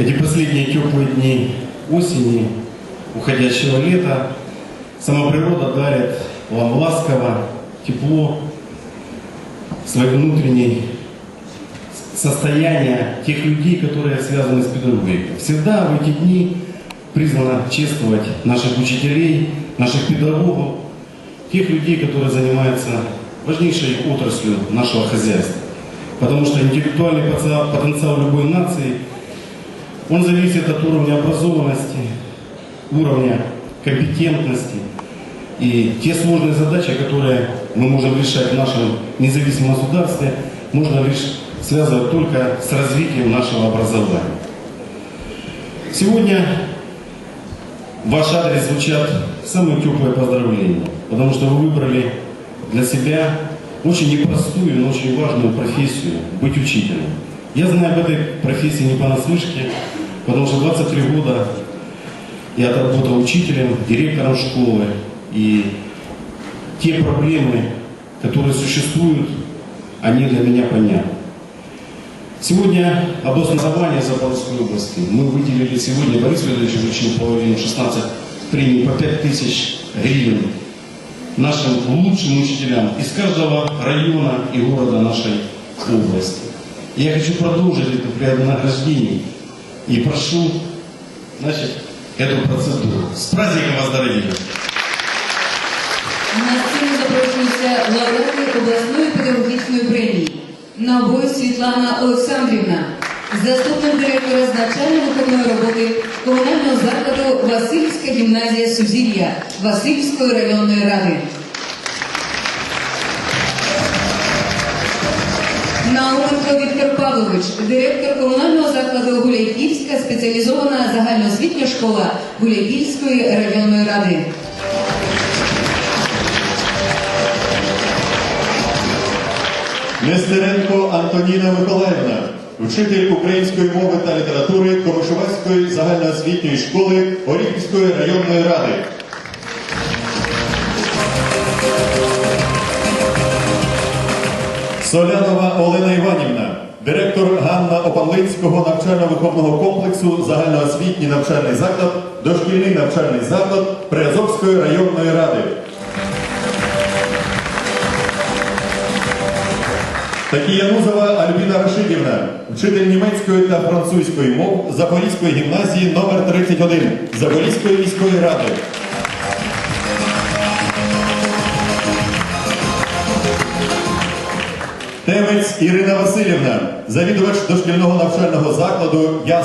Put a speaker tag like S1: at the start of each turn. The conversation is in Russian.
S1: эти последние теплые дни осени, уходящего лета, сама природа дарит вам ласково, тепло, свое внутреннее состояние тех людей, которые связаны с педагогикой. Всегда в эти дни признано чествовать наших учителей, наших педагогов, тех людей, которые занимаются важнейшей отраслью нашего хозяйства. Потому что интеллектуальный потенциал любой нации, он зависит от уровня образованности, уровня компетентности. И те сложные задачи, которые мы можем решать в нашем независимом государстве, можно лишь связывать только с развитием нашего образования. Сегодня в ваш адрес звучат самые теплые поздравления, потому что вы выбрали для себя очень непростую, но очень важную профессию – быть учителем. Я знаю об этой профессии не понаслышке, потому что 23 года я отработал учителем, директором школы, и те проблемы, которые существуют, они для меня понятны. Сегодня обоснование Запорожской области. Мы выделили сегодня, Борис Федорович вручил половину, 16 премий по 5 тысяч гривен нашим лучшим учителям из каждого района и города нашей области. Я хочу продолжить это при награждении и прошу значит, эту процедуру. С праздником вас, дорогие!
S2: На сцену запрошується лауреати обласної педагогічної премії. Набой Світлана Олександрівна, заступник директора з навчально-виховної роботи комунального закладу Васильівська гімназія Сузір'я Васильівської районної ради. Науменко Віктор Павлович, директор комунального закладу Гуляйпільська спеціалізована загальноосвітня школа Гуляйпільської районної ради.
S3: Нестеренко Антоніна Миколаївна, вчитель української мови та літератури Комишувацької загальноосвітньої школи Оріхівської районної ради. Солянова Олена Іванівна, директор Ганна-Опанлинського навчально-виховного комплексу Загальноосвітній навчальний заклад, дошкільний навчальний заклад Приазовської районної ради. Такіянузова Альбіна Рашидівна, вчитель німецької та французької мов Запорізької гімназії номер 31 Запорізької міської ради. Темець Ірина Васильівна, завідувач дошкільного навчального закладу Яс.